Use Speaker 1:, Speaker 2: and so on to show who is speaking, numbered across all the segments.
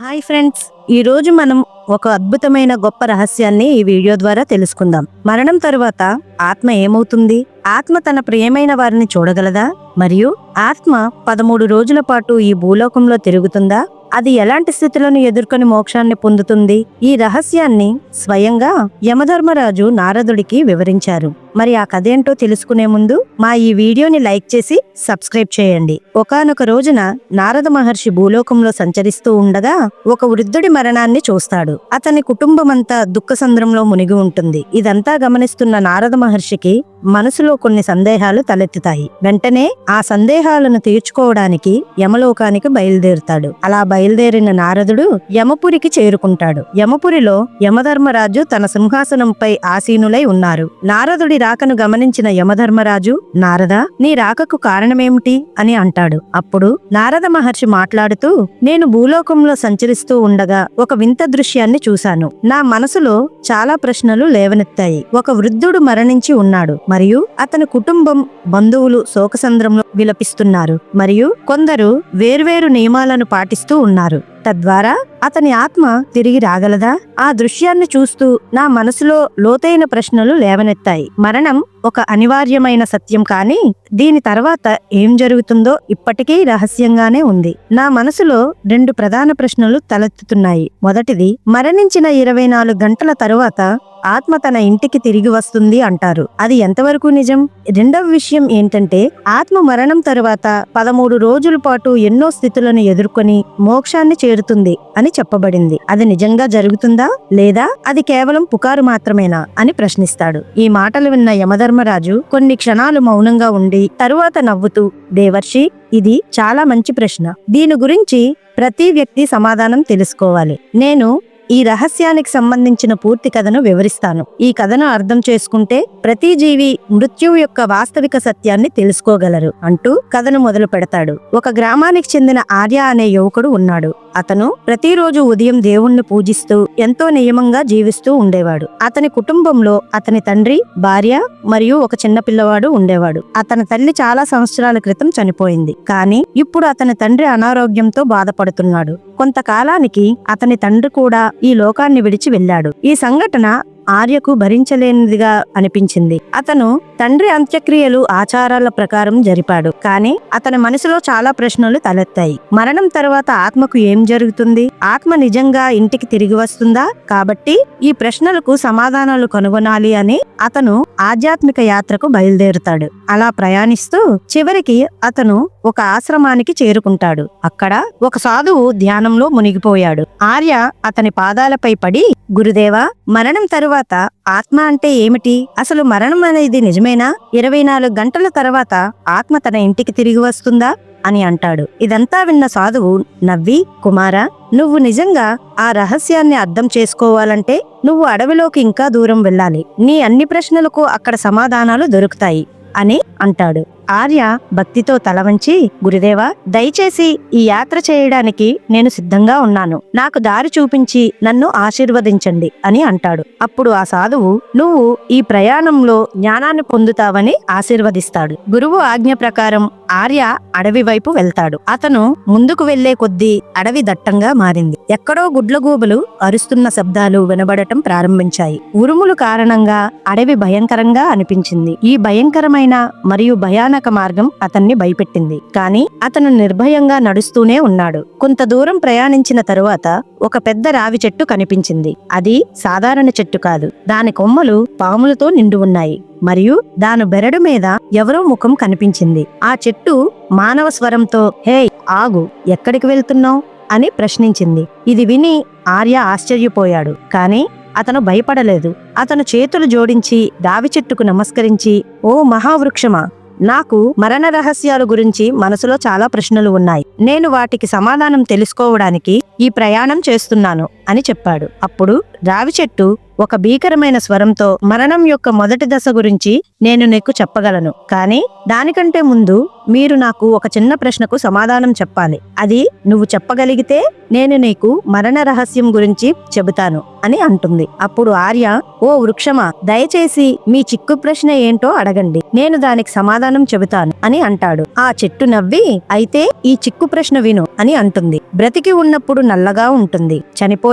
Speaker 1: Hi friends ఈ రోజు మనం ఒక అద్భుతమైన గొప్ప రహస్యాన్ని ఈ వీడియో ద్వారా తెలుసుకుందాం. మరణం తరువాత ఆత్మ ఏమవుతుంది? ఆత్మ తన ప్రియమైన వారిని చూడగలదా? మరియు ఆత్మ పదమూడు రోజుల పాటు ఈ భూలోకంలో తిరుగుతుందా? అది ఎలాంటి స్థితులను ఎదుర్కొని మోక్షాన్ని పొందుతుంది? ఈ రహస్యాన్ని స్వయంగా యమధర్మరాజు నారదుడికి వివరించారు. మరి ఆ కథ ఏంటో తెలుసుకునే ముందు మా ఈ వీడియోని లైక్ చేసి సబ్స్క్రైబ్ చేయండి. ఒకానొక రోజున నారద మహర్షి భూలోకంలో సంచరిస్తూ ఉండగా ఒక వృద్ధుడి మరణాన్ని చూస్తాడు. అతని కుటుంబమంతా దుఃఖసంద్రంలో మునిగి ఉంటుంది. ఇదంతా గమనిస్తున్న నారద మహర్షికి మనసులో కొన్ని సందేహాలు తలెత్తుతాయి. వెంటనే ఆ సందేహాలను తీర్చుకోవడానికి యమలోకానికి బయలుదేరుతాడు. అలా బయలుదేరిన నారదుడు యమపురికి చేరుకుంటాడు. యమపురిలో యమధర్మరాజు తన సింహాసనంపై ఆసీనులై ఉన్నారు. నారదుడి రాకను గమనించిన యమధర్మరాజు నారద నీ రాకకు కారణమేమిటి? అని అంటాడు. అప్పుడు నారద మహర్షి మాట్లాడుతూ నేను భూలోకంలో సంచరిస్తూ ఉండగా ఒక వింత దృశ్యాన్ని చూశాను. నా మనసులో చాలా ప్రశ్నలు లేవనెత్తాయి. ఒక వృద్ధుడు మరణించి ఉన్నాడు. మరియు అతని కుటుంబం బంధువులు శోకసంద్రంలో విలపిస్తున్నారు. మరియు కొందరు వేర్వేరు నియమాలను పాటిస్తూ ఉన్నారు తద్వారా అతని ఆత్మ తిరిగి రాగలదా? ఆ దృశ్యాన్ని చూస్తూ నా మనసులో లోతైన ప్రశ్నలు లేవనెత్తాయి. మరణం ఒక అనివార్యమైన సత్యం కానీ దీని తర్వాత ఏం జరుగుతుందో ఇప్పటికీ రహస్యంగానే ఉంది. నా మనసులో రెండు ప్రధాన ప్రశ్నలు తలెత్తుతున్నాయి. మొదటిది మరణించిన ఇరవై నాలుగు గంటల తరువాత ఆత్మ తన ఇంటికి తిరిగి వస్తుంది అంటారు. అది ఎంతవరకు నిజం? రెండవ విషయం ఏంటంటే ఆత్మ మరణం తరువాత పదమూడు రోజుల పాటు ఎన్నో స్థితులను ఎదుర్కొని మోక్షాన్ని చేరుతుంది అని చెప్పబడింది. అది నిజంగా జరుగుతుందా? లేదా? అది కేవలం పుకారు మాత్రమేనా? అని ప్రశ్నిస్తాడు. ఈ మాటలు విన్న యమధర్మరాజు కొన్ని క్షణాలు మౌనంగా ఉండి తరువాత నవ్వుతూ దేవర్షి ఇది చాలా మంచి ప్రశ్న. దీని గురించి ప్రతి వ్యక్తి సమాధానం తెలుసుకోవాలి. నేను ఈ రహస్యానికి సంబంధించిన పూర్తి కథను వివరిస్తాను. ఈ కథను అర్థం చేసుకుంటే ప్రతి జీవి మృత్యువు యొక్క వాస్తవిక సత్యాన్ని తెలుసుకోగలరు అంటూ కథను మొదలు పెడతాడు. ఒక గ్రామానికి చెందిన ఆర్య అనే యువకుడు ఉన్నాడు. అతను ప్రతిరోజు ఉదయం దేవుణ్ణి పూజిస్తూ ఎంతో నియమంగా జీవిస్తూ ఉండేవాడు. అతని కుటుంబంలో అతని తండ్రి భార్య మరియు ఒక చిన్న పిల్లవాడు ఉండేవాడు. అతని తల్లి చాలా సంవత్సరాల క్రితం చనిపోయింది. కానీ ఇప్పుడు అతని తండ్రి అనారోగ్యంతో బాధపడుతున్నాడు. కొంతకాలానికి అతని తండ్రి కూడా ఈ లోకాన్ని విడిచి వెళ్ళాడు. ఈ సంఘటన ఆర్యకు భరించలేనిదిగా అనిపించింది. అతను తండ్రి అంత్యక్రియలు ఆచారాల ప్రకారం జరిపాడు. కానీ అతని మనసులో చాలా ప్రశ్నలు తలెత్తాయి. మరణం తర్వాత ఆత్మకు ఏం జరుగుతుంది? ఆత్మ నిజంగా ఇంటికి తిరిగి వస్తుందా? కాబట్టి ఈ ప్రశ్నలకు సమాధానాలు కనుగొనాలి అని అతను ఆధ్యాత్మిక యాత్రకు బయలుదేరుతాడు. అలా ప్రయాణిస్తూ చివరికి అతను ఒక ఆశ్రమానికి చేరుకుంటాడు. అక్కడ ఒక సాధువు ధ్యానంలో మునిగిపోయాడు. ఆర్య అతని పాదాలపై పడి గురుదేవా మరణం తరువాత తర్వాత ఆత్మ అంటే ఏమిటి? అసలు మరణం అనేది నిజమేనా? ఇరవై నాలుగు గంటల తర్వాత ఆత్మ తన ఇంటికి తిరిగి వస్తుందా? అని అంటాడు. ఇదంతా విన్న సాధువు నవ్వి కుమారా నువ్వు నిజంగా ఆ రహస్యాన్ని అర్థం చేసుకోవాలంటే నువ్వు అడవిలోకి ఇంకా దూరం వెళ్ళాలి. నీ అన్ని ప్రశ్నలకు అక్కడ సమాధానాలు దొరుకుతాయి అని అంటాడు. ఆర్య భక్తితో తల వంచి గురుదేవా దయచేసి ఈ యాత్ర చేయడానికి నేను సిద్ధంగా ఉన్నాను. నాకు దారి చూపించి నన్ను ఆశీర్వదించండి అని అంటాడు. అప్పుడు ఆ సాధువు నువ్వు ఈ ప్రయాణంలో జ్ఞానాన్ని పొందుతావని ఆశీర్వదిస్తాడు. గురువు ఆజ్ఞ ప్రకారం ఆర్య అడవి వైపు వెళ్తాడు. అతను ముందుకు వెళ్ళే కొద్దీ అడవి దట్టంగా మారింది. ఎక్కడో గుడ్లగూబలు అరుస్తున్న శబ్దాలు వినబడటం ప్రారంభించాయి. ఉరుములు కారణంగా అడవి భయంకరంగా అనిపించింది. ఈ భయంకరమైన మరియు భయానక మార్గం అతన్ని భయపెట్టింది. కానీ అతను నిర్భయంగా నడుస్తూనే ఉన్నాడు. కొంత దూరం ప్రయాణించిన తరువాత ఒక పెద్ద రావి చెట్టు కనిపించింది. అది సాధారణ చెట్టు కాదు. దాని కొమ్మలు పాములతో నిండి ఉన్నాయి. మరియు దాని బెరడు మీద ఎవరో ముఖం కనిపించింది. ఆ చెట్టు మానవ స్వరంతో హే ఆగు ఎక్కడికి వెళ్తున్నావు? అని ప్రశ్నించింది. ఇది విని ఆర్య ఆశ్చర్యపోయాడు. కానీ అతను భయపడలేదు. అతను చేతులు జోడించి దావి చెట్టుకు నమస్కరించి ఓ మహావృక్షమా నాకు మరణ రహస్యాల గురించి మనసులో చాలా ప్రశ్నలు ఉన్నాయి. నేను వాటికి సమాధానం తెలుసుకోవడానికి ఈ ప్రయాణం చేస్తున్నాను. అని చెప్పాడు. అప్పుడు రావి చెట్టు ఒక భీకరమైన స్వరంతో మరణం యొక్క మొదటి దశ గురించి నేను నీకు చెప్పగలను. కానీ దానికంటే ముందు మీరు నాకు ఒక చిన్న ప్రశ్నకు సమాధానం చెప్పాలి. అది నువ్వు చెప్పగలిగితే నేను నీకు మరణ రహస్యం గురించి చెబుతాను అని అంటుంది. అప్పుడు ఆర్య ఓ వృక్షమా దయచేసి మీ చిక్కు ప్రశ్న ఏంటో అడగండి. నేను దానికి సమాధానం చెబుతాను అని అంటాడు. ఆ చెట్టు నవ్వి అయితే ఈ చిక్కు ప్రశ్న విను అని అంటుంది. బ్రతికి ఉన్నప్పుడు నల్లగా ఉంటుంది.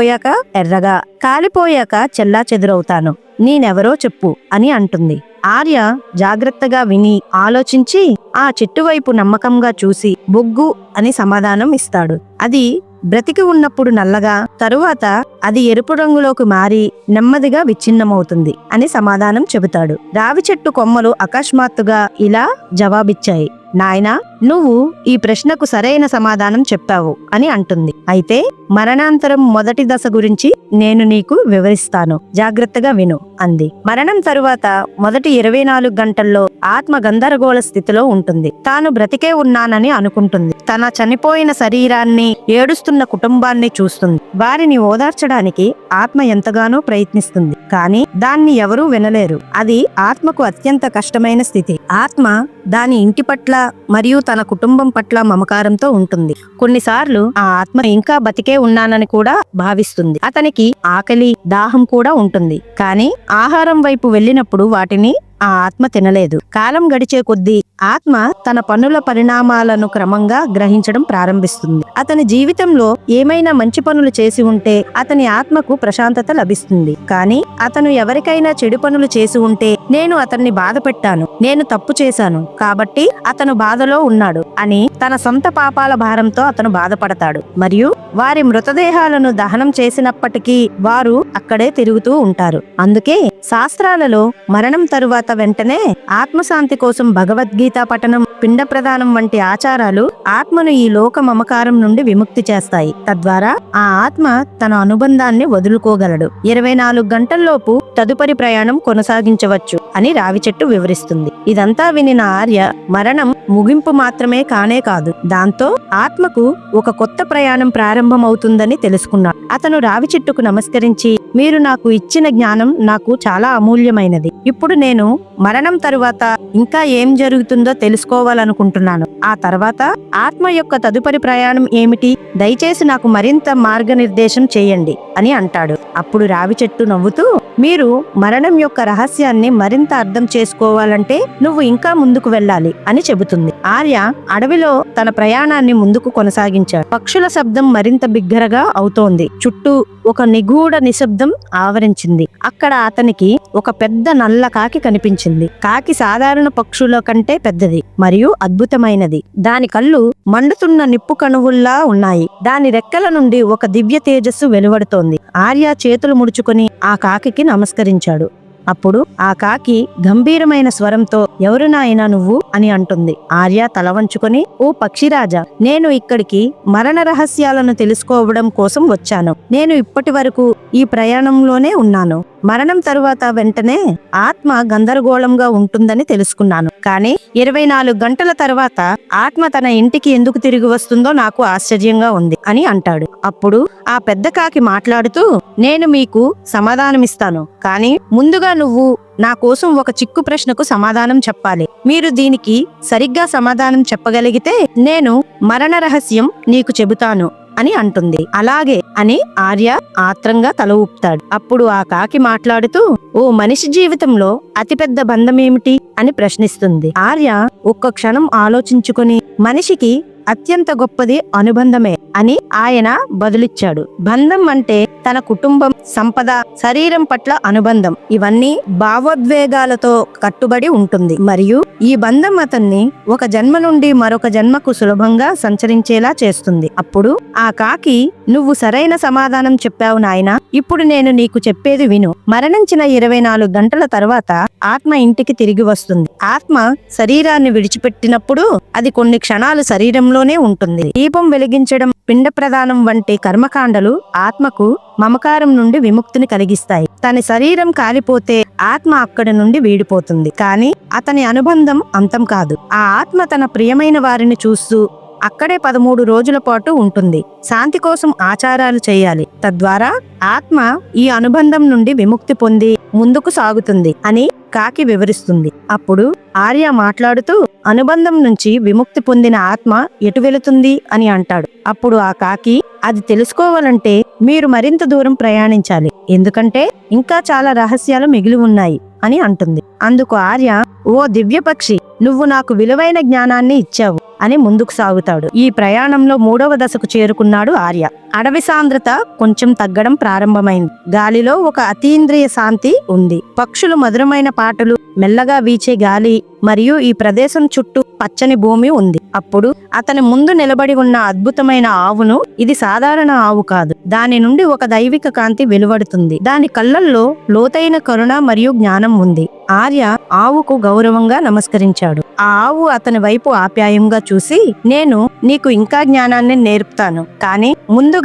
Speaker 1: కాలిపోయాక ఎర్రగా కాలిపోయాక చెల్లా చెదురవుతాను. నేనెవరో చెప్పు అని అంటుంది. ఆర్య జాగ్రత్తగా విని ఆలోచించి ఆ చెట్టు వైపు నమ్మకంగా చూసి బొగ్గు అని సమాధానం ఇస్తాడు. అది బ్రతికి ఉన్నప్పుడు నల్లగా తరువాత అది ఎరుపు రంగులోకి మారి నెమ్మదిగా విచ్ఛిన్నమవుతుంది అని సమాధానం చెబుతాడు. రావి చెట్టు కొమ్మలు అకస్మాత్తుగా ఇలా జవాబిచ్చాయి. నాయనా నువ్వు ఈ ప్రశ్నకు సరైన సమాధానం చెప్పావు అని అంటుంది. అయితే మరణాంతరం మొదటి దశ గురించి నేను నీకు వివరిస్తాను. జాగ్రత్తగా విను అంది. మరణం తరువాత మొదటి ఇరవై నాలుగు గంటల్లో ఆత్మ గందరగోళ స్థితిలో ఉంటుంది. తాను బ్రతికే ఉన్నానని అనుకుంటుంది. తన చనిపోయిన శరీరాన్ని ఏడుస్తున్న కుటుంబాన్ని చూస్తుంది. వారిని ఓదార్చడానికి ఆత్మ ఎంతగానో ప్రయత్నిస్తుంది. కానీ దాన్ని ఎవరూ వినలేరు. అది ఆత్మకు అత్యంత కష్టమైన స్థితి. ఆత్మ దాని ఇంటి పట్ల మరియు తన తన కుటుంబం పట్ల మమకారంతో ఉంటుంది. కొన్నిసార్లు ఆ ఆత్మ ఇంకా బతికే ఉన్నానని కూడా భావిస్తుంది. అతనికి ఆకలి దాహం కూడా ఉంటుంది. కానీ ఆహారం వైపు వెళ్ళినప్పుడు వాటిని ఆ ఆత్మ తినలేదు. కాలం గడిచే కొద్దీ ఆత్మ తన పనుల పరిణామాలను క్రమంగా గ్రహించడం ప్రారంభిస్తుంది. అతని జీవితంలో ఏమైనా మంచి పనులు చేసి ఉంటే అతని ఆత్మకు ప్రశాంతత లభిస్తుంది. కానీ అతను ఎవరికైనా చెడు పనులు చేసి ఉంటే నేను అతన్ని బాధ పెట్టాను నేను తప్పు చేశాను కాబట్టి అతను బాధలో ఉన్నాడు అని తన సొంత పాపాల భారంతో అతను బాధపడతాడు. మరియు వారి మృతదేహాలను దహనం చేసినప్పటికీ వారు అక్కడే తిరుగుతూ ఉంటారు. అందుకే శాస్త్రాలలో మరణం తరువాత వెంటనే ఆత్మశాంతి కోసం భగవద్గీత పఠనం పిండ ప్రదానం వంటి ఆచారాలు ఆత్మను ఈ లోక మమకారం నుండి విముక్తి చేస్తాయి. తద్వారా ఆ ఆత్మ తన అనుబంధాన్ని వదులుకోగలడు. ఇరవై నాలుగు గంటల్లోపు తదుపరి ప్రయాణం కొనసాగించవచ్చు అని రావి చెట్టు వివరిస్తుంది. ఇదంతా వినిన ఆర్య మరణం ముగింపు మాత్రమే కానే కాదు. దాంతో ఆత్మకు ఒక కొత్త ప్రయాణం ప్రారంభమవుతుందని తెలుసుకున్నాడు. అతను రావి చెట్టుకు నమస్కరించి మీరు నాకు ఇచ్చిన జ్ఞానం నాకు చాలా అమూల్యమైనది. ఇప్పుడు నేను మరణం తరువాత ఇంకా ఏం జరుగుతుందో తెలుసుకోవాలనుకుంటున్నాను. ఆ తర్వాత ఆత్మ యొక్క తదుపరి ప్రయాణం ఏమిటి? దయచేసి నాకు మరింత మార్గనిర్దేశం చేయండి అని అంటాడు. అప్పుడు రావి చెట్టు నవ్వుతూ మీరు మరణం యొక్క రహస్యాన్ని మరింత అర్థం చేసుకోవాలంటే నువ్వు ఇంకా ముందుకు వెళ్ళాలి అని చెబుతుంది. ఆర్య అడవిలో తన ప్రయాణాన్ని ముందుకు కొనసాగించాడు. పక్షుల శబ్దం మరింత బిగ్గరగా అవుతోంది. చుట్టూ ఒక నిగూఢ నిశ్శబ్దం ఆవరించింది. అక్కడ అతనికి ఒక పెద్ద నల్ల కాకి కనిపి కనిపించింది. కాకి సాధారణ పక్షుల కంటే పెద్దది మరియు అద్భుతమైనది. దాని కళ్ళు మండుతున్న నిప్పు కణువుల్లా ఉన్నాయి. దాని రెక్కల నుండి ఒక దివ్య తేజస్సు వెలువడుతోంది. ఆర్య చేతులు ముడుచుకుని ఆ కాకికి నమస్కరించాడు. అప్పుడు ఆ కాకి గంభీరమైన స్వరంతో ఎవరు నాయనా నువ్వు? అని అంటుంది. ఆర్య తల వంచుకొని ఓ పక్షిరాజా నేను ఇక్కడికి మరణ రహస్యాలను తెలుసుకోవడం కోసం వచ్చాను. నేను ఇప్పటి వరకు ఈ ప్రయాణంలోనే ఉన్నాను. మరణం తరువాత వెంటనే ఆత్మ గందరగోళంగా ఉంటుందని తెలుసుకున్నాను. కానీ ఇరవై నాలుగు గంటల తర్వాత ఆత్మ తన ఇంటికి ఎందుకు తిరిగి వస్తుందో నాకు ఆశ్చర్యంగా ఉంది అని అంటాడు. అప్పుడు ఆ పెద్ద కాకి మాట్లాడుతూ నేను మీకు సమాధానమిస్తాను. కానీ ముందుగా నువ్వు నా కోసం ఒక చిక్కు ప్రశ్నకు సమాధానం చెప్పాలి. మీరు దీనికి సరిగ్గా సమాధానం చెప్పగలిగితే నేను మరణ రహస్యం నీకు చెబుతాను. అని అంటుంది. అలాగే అని ఆర్య ఆత్రంగా తల ఊపుతాడు. అప్పుడు ఆ కాకి మాట్లాడుతూ ఓ మనిషి జీవితంలో అతిపెద్ద బంధమేమిటి? అని ప్రశ్నిస్తుంది. ఆర్య ఒక్క క్షణం ఆలోచించుకుని మనిషికి అత్యంత గొప్పది అనుబంధమే అని ఆయన బదులిచ్చాడు. బంధం అంటే తన కుటుంబం సంపద శరీరం పట్ల అనుబంధం. ఇవన్నీ భావోద్వేగాలతో కట్టుబడి ఉంటుంది. మరియు ఈ బంధం అతన్ని ఒక జన్మ నుండి మరొక జన్మకు సులభంగా సంచరించేలా చేస్తుంది. అప్పుడు ఆ కాకి నువ్వు సరైన సమాధానం చెప్పావు నాయనా. ఇప్పుడు నేను నీకు చెప్పేది విను. మరణించిన ఇరవై నాలుగు గంటల తర్వాత ఆత్మ ఇంటికి తిరిగి వస్తుంది. ఆత్మ శరీరాన్ని విడిచిపెట్టినప్పుడు అది కొన్ని క్షణాలు శరీరంలో శరీరంలోనే ఉంటుంది. దీపం వెలిగించడం పిండ ప్రదానం వంటి కర్మకాండలు ఆత్మకు మమకారం నుండి విముక్తిని కలిగిస్తాయి. తన శరీరం కాలిపోతే ఆత్మ అక్కడి నుండి వీడిపోతుంది. కానీ అతని అనుబంధం అంతం కాదు. ఆ ఆత్మ తన ప్రియమైన వారిని చూస్తూ అక్కడే పదమూడు రోజుల పాటు ఉంటుంది. శాంతి కోసం ఆచారాలు చేయాలి. తద్వారా ఆత్మ ఈ అనుబంధం నుండి విముక్తి పొంది ముందుకు సాగుతుంది అని కాకి వివరిస్తుంది. అప్పుడు ఆర్య మాట్లాడుతూ అనుబంధం నుంచి విముక్తి పొందిన ఆత్మ ఎటు వెళుతుంది అని అంటాడు. అప్పుడు ఆ కాకి అది తెలుసుకోవాలంటే మీరు మరింత దూరం ప్రయాణించాలి. ఎందుకంటే ఇంకా చాలా రహస్యాలు మిగిలి ఉన్నాయి అని అంటుంది. అందుకు ఆర్య ఓ దివ్యపక్షి నువ్వు నాకు విలువైన జ్ఞానాన్ని ఇచ్చావు అని ముందుకు సాగుతాడు. ఈ ప్రయాణంలో మూడవ దశకు చేరుకున్నాడు ఆర్య. అడవి సాంద్రత కొంచెం తగ్గడం ప్రారంభమైంది. గాలిలో ఒక అతీంద్రియ శాంతి ఉంది. పక్షులు మధురమైన పాటలు మెల్లగా వీచే గాలి మరియు ఈ ప్రదేశం చుట్టూ పచ్చని భూమి ఉంది. అప్పుడు అతని ముందు నిలబడి ఉన్న అద్భుతమైన ఆవును ఇది సాధారణ ఆవు కాదు. దాని నుండి ఒక దైవిక కాంతి వెలువడుతుంది. దాని కళ్ళల్లో లోతైన కరుణ మరియు జ్ఞానం ఉంది. ఆర్య ఆవుకు గౌరవంగా నమస్కరించాడు. ఆ ఆవు అతని వైపు ఆప్యాయంగా చూసి నేను నీకు ఇంకా జ్ఞానాన్ని నేర్పుతాను. కానీ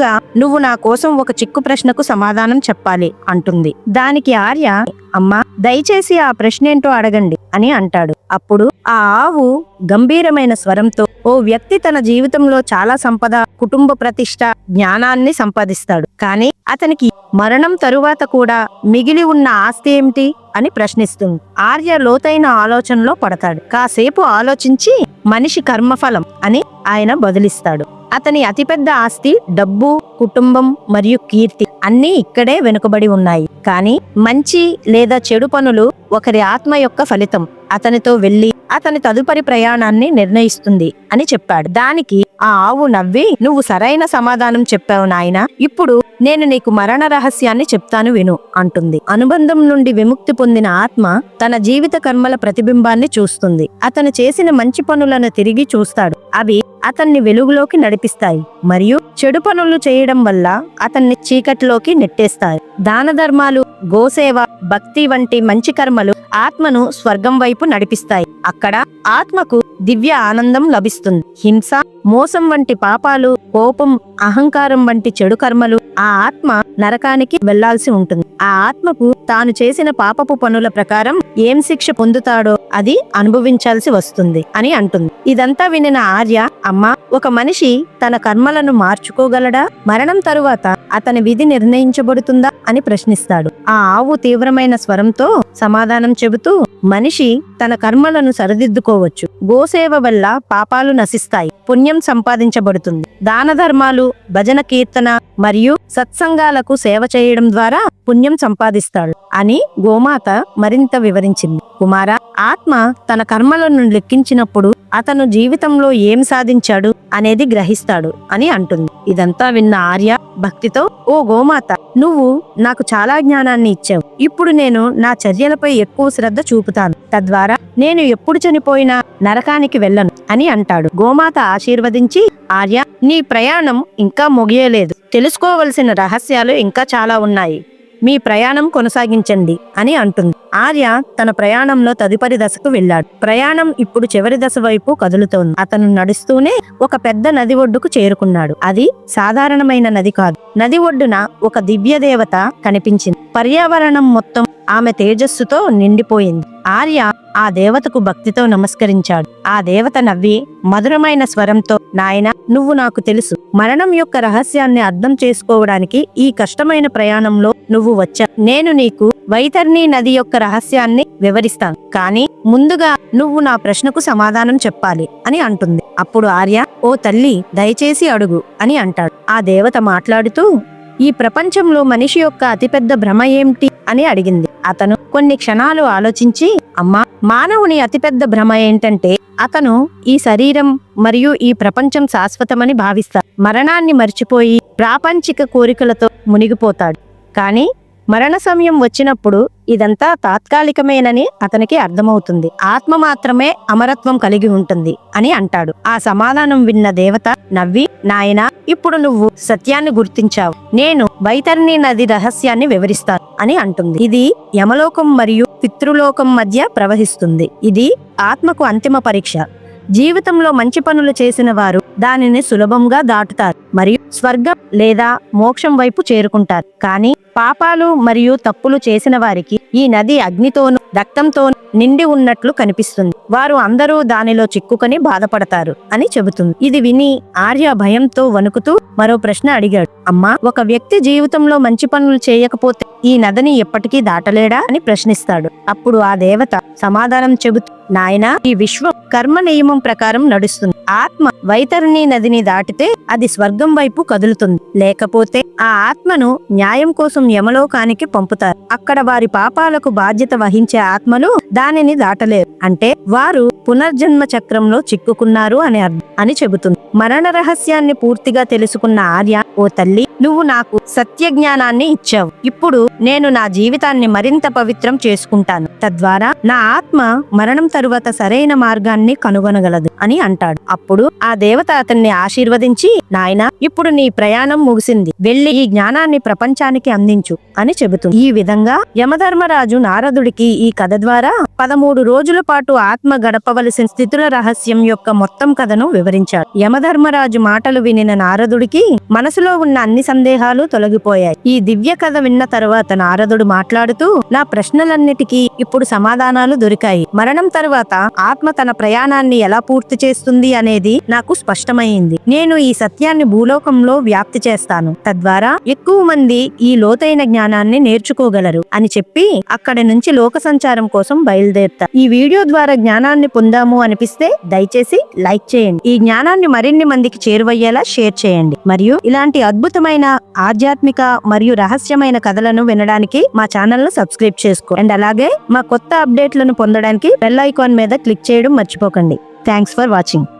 Speaker 1: ముందుగా నువ్వు నా కోసం ఒక చిక్కు ప్రశ్నకు సమాధానం చెప్పాలి అంటుంది. దానికి ఆర్య అమ్మా దయచేసి ఆ ప్రశ్న ఏంటో అడగండి అని అంటాడు. అప్పుడు ఆ ఆవు గంభీరమైన స్వరంతో ఓ వ్యక్తి తన జీవితంలో చాలా సంపద కుటుంబ ప్రతిష్ట జ్ఞానాన్ని సంపాదిస్తాడు. కానీ అతనికి మరణం తరువాత కూడా మిగిలి ఉన్న ఆస్తి ఏమిటి? అని ప్రశ్నిస్తుంది. ఆర్య లోతైన ఆలోచనలో పడతాడు. కాసేపు ఆలోచించి మనిషి కర్మఫలం అని ఆయన బదిలిస్తాడు. అతని అతిపెద్ద ఆస్తి డబ్బు కుటుంబం మరియు కీర్తి అన్నీ ఇక్కడే వెనుకబడి ఉన్నాయి. కానీ మంచి లేదా చెడు పనులు ఒకరి ఆత్మ యొక్క ఫలితం. అతనితో వెళ్ళి అతని తదుపరి ప్రయాణాన్ని నిర్ణయిస్తుంది అని చెప్పాడు. దానికి ఆ ఆవు నవ్వి నువ్వు సరైన సమాధానం చెప్పావు నాయన. ఇప్పుడు నేను నీకు మరణ రహస్యాన్ని చెప్తాను విను అంటుంది. అనుబంధం నుండి విముక్తి పొందిన ఆత్మ తన జీవిత కర్మల ప్రతిబింబాన్ని చూస్తుంది. అతను చేసిన మంచి పనులను తిరిగి చూస్తాడు. అవి అతన్ని వెలుగులోకి నడిపిస్తాయి మరియు చెడు పనులు చేయడం వల్ల అతన్ని చీకటిలోకి నెట్టేస్తాయి. దాన ధర్మాలు గోసేవ భక్తి వంటి మంచి కర్మలు ఆత్మను స్వర్గం వైపు నడిపిస్తాయి. అక్కడ ఆత్మకు దివ్య ఆనందం లభిస్తుంది. హింస మోసం వంటి పాపాలు కోపం అహంకారం వంటి చెడు కర్మలు ఆ ఆత్మ నరకానికి వెళ్ళాల్సి ఉంటుంది. ఆ ఆత్మకు తాను చేసిన పాపపు పనుల ప్రకారం ఏం శిక్ష పొందుతాడో అది అనుభవించాల్సి వస్తుంది అని అంటుంది. ఇదంతా వినిన ఆర్య అమ్మ ఒక మనిషి తన కర్మలను మార్చుకోగలడా? మరణం తరువాత అతని విధి నిర్ణయించబడుతుందా? అని ప్రశ్నిస్తాడు. ఆ ఆవు తీవ్రమైన స్వరంతో సమాధానం చెబుతూ మనిషి తన కర్మలను సరిదిద్దుకోవచ్చు. గోసేవ వల్ల పాపాలు నశిస్తాయి. పుణ్యం సంపాదించబడుతుంది. దాన ధర్మాలు భజన కీర్తన మరియు సత్సంగాలకు సేవ చేయడం ద్వారా పుణ్యం సంపాదిస్తాడు అని గోమాత మరింత వివరించింది. కుమార ఆత్మ తన కర్మలను లెక్కించినప్పుడు అతను జీవితంలో ఏం సాధించాడు అనేది గ్రహిస్తాడు అని అంటుంది. ఇదంతా విన్న ఆర్య భక్తితో ఓ గోమాత నువ్వు నాకు చాలా జ్ఞానాన్ని ఇచ్చావు. ఇప్పుడు నేను నా చర్యలపై ఎక్కువ శ్రద్ధ చూపుతాను. తద్వారా నేను ఎప్పుడు చనిపోయినా నరకానికి వెళ్ళను. అని అంటాడు. గోమాత ఆశీర్వదించి ఆర్య నీ ప్రయాణం ఇంకా ముగియలేదు. తెలుసుకోవలసిన రహస్యాలు ఇంకా చాలా ఉన్నాయి. మీ ప్రయాణం కొనసాగించండి అని అంటుంది. ఆర్య తన ప్రయాణంలో తదుపరి దశకు వెళ్ళాడు. ప్రయాణం ఇప్పుడు చివరి దశ వైపు కదులుతోంది. అతను నడుస్తూనే ఒక పెద్ద నది ఒడ్డుకు చేరుకున్నాడు. అది సాధారణమైన నది కాదు. నది ఒడ్డున ఒక దివ్య దేవత కనిపించింది. పర్యావరణం మొత్తం ఆమె తేజస్సుతో నిండిపోయింది. ఆర్య ఆ దేవతకు భక్తితో నమస్కరించాడు. ఆ దేవత నవ్వి మధురమైన స్వరంతో నాయన నువ్వు నాకు తెలుసు. మరణం యొక్క రహస్యాన్ని అర్థం చేసుకోవడానికి ఈ కష్టమైన ప్రయాణంలో నువ్వు వచ్చా. నేను నీకు వైతర్ణి నది యొక్క రహస్యాన్ని వివరిస్తాను. కానీ ముందుగా నువ్వు నా ప్రశ్నకు సమాధానం చెప్పాలి అని అంటుంది. అప్పుడు ఆర్య ఓ తల్లి దయచేసి అడుగు అని అంటాడు. ఆ దేవత మాట్లాడుతూ ఈ ప్రపంచంలో మనిషి యొక్క అతిపెద్ద భ్రమ ఏమిటి అని అడిగింది. అతను కొన్ని క్షణాలు ఆలోచించి అమ్మా మానవుని అతిపెద్ద భ్రమ ఏంటంటే అతను ఈ శరీరం మరియు ఈ ప్రపంచం శాశ్వతమని భావిస్తాడు. మరణాన్ని మర్చిపోయి ప్రాపంచిక కోరికలతో మునిగిపోతాడు. కానీ మరణ సమయం వచ్చినప్పుడు ఇదంతా తాత్కాలికమేనని అతనికి అర్థమవుతుంది. ఆత్మ మాత్రమే అమరత్వం కలిగి ఉంటుంది అని అంటాడు. ఆ సమాధానం విన్న దేవత నవ్వి నాయనా ఇప్పుడు నువ్వు సత్యాన్ని గుర్తించావు. నేను వైతరిణి నది రహస్యాన్ని వివరిస్తాను అని అంటుంది. ఇది యమలోకం మరియు పితృలోకం మధ్య ప్రవహిస్తుంది. ఇది ఆత్మకు అంతిమ పరీక్ష. జీవితంలో మంచి పనులు చేసిన వారు దానిని సులభంగా దాటుతారు మరియు స్వర్గం లేదా మోక్షం వైపు చేరుకుంటారు. కానీ పాపాలు మరియు తప్పులు చేసిన వారికి ఈ నది అగ్నితోనూ రక్తంతో నిండి ఉన్నట్లు కనిపిస్తుంది. వారు అందరూ దానిలో చిక్కుకొని బాధపడతారు అని చెబుతుంది. ఇది విని ఆర్య భయంతో వణుకుతూ మరో ప్రశ్న అడిగాడు. అమ్మా ఒక వ్యక్తి జీవితంలో మంచి పనులు చేయకపోతే ఈ నదిని ఎప్పటికీ దాటలేడా అని ప్రశ్నిస్తాడు. అప్పుడు ఆ దేవత సమాధానం చెబుతూ నాయనా ఈ విశ్వం కర్మ నియమం ప్రకారం నడుస్తుంది. ఆత్మ వైతరిణి నదిని దాటితే అది స్వర్గం వైపు కదులుతుంది. లేకపోతే ఆ ఆత్మను న్యాయం కోసం యమలోకానికి పంపుతారు. అక్కడ వారి పాపాలకు బాధ్యత వహించే ఆత్మలు దానిని దాటలేరు. అంటే వారు పునర్జన్మ చక్రంలో చిక్కుకున్నారు అని అర్థం. అని చెబుతుంది. మరణ రహస్యాన్ని పూర్తిగా తెలుసుకున్న ఆర్య ఓ తల్లి నువ్వు నాకు సత్య జ్ఞానాన్ని ఇచ్చావు. ఇప్పుడు నేను నా జీవితాన్ని మరింత పవిత్రం చేసుకుంటాను. తద్వారా నా ఆత్మ మరణం తరువాత సరైన మార్గాన్ని కనుగొనగలదు అని అంటాడు. అప్పుడు ఆ దేవత అతన్ని ఆశీర్వదించి నాయనా ఇప్పుడు నీ ప్రయాణం ముగిసింది. వెళ్ళి వెళ్ళి ఈ జ్ఞానాన్ని ప్రపంచానికి అందించు అని చెబుతుంది. ఈ విధంగా యమధర్మరాజు నారదుడికి ఈ కథ ద్వారా పదమూడు రోజుల పాటు ఆత్మ గడపవలసిన స్థితుల రహస్యం యొక్క మొత్తం కథను వివరించాడు. యమధర్మరాజు మాటలు వినిన నారదుడికి మనసులో ఉన్న అన్ని సందేహాలు తొలగిపోయాయి. ఈ దివ్య కథ విన్న తరువాత నారదుడు మాట్లాడుతూ నా ప్రశ్నలన్నిటికీ ఇప్పుడు సమాధానాలు దొరికాయి. మరణం తరువాత ఆత్మ తన ప్రయాణాన్ని ఎలా పూర్తి చేస్తుంది అనేది నాకు స్పష్టమైంది. నేను ఈ సత్యాన్ని భూలోకంలో వ్యాప్తి చేస్తాను. తద్వారా ఎక్కువ మంది ఈ లోతైన జ్ఞానాన్ని నేర్చుకోగలరు అని చెప్పి అక్కడి నుంచి లోక సంచారం కోసం బయలుదేరుతా ఈ వీడియో ద్వారా జ్ఞానాన్ని పొందాము అనిపిస్తే దయచేసి లైక్ చేయండి. ఈ జ్ఞానాన్ని మరిన్ని మందికి చేరువయ్యేలా షేర్ చేయండి. మరియు ఇలాంటి అద్భుతమైన ఆధ్యాత్మిక మరియు రహస్యమైన కథలను వినడానికి మా ఛానల్ను సబ్స్క్రైబ్ చేసుకో. అండ్ అలాగే మా కొత్త అప్డేట్లను పొందడానికి బెల్ ఐకాన్ మీద క్లిక్ చేయడం మర్చిపోకండి. Thanks for watching.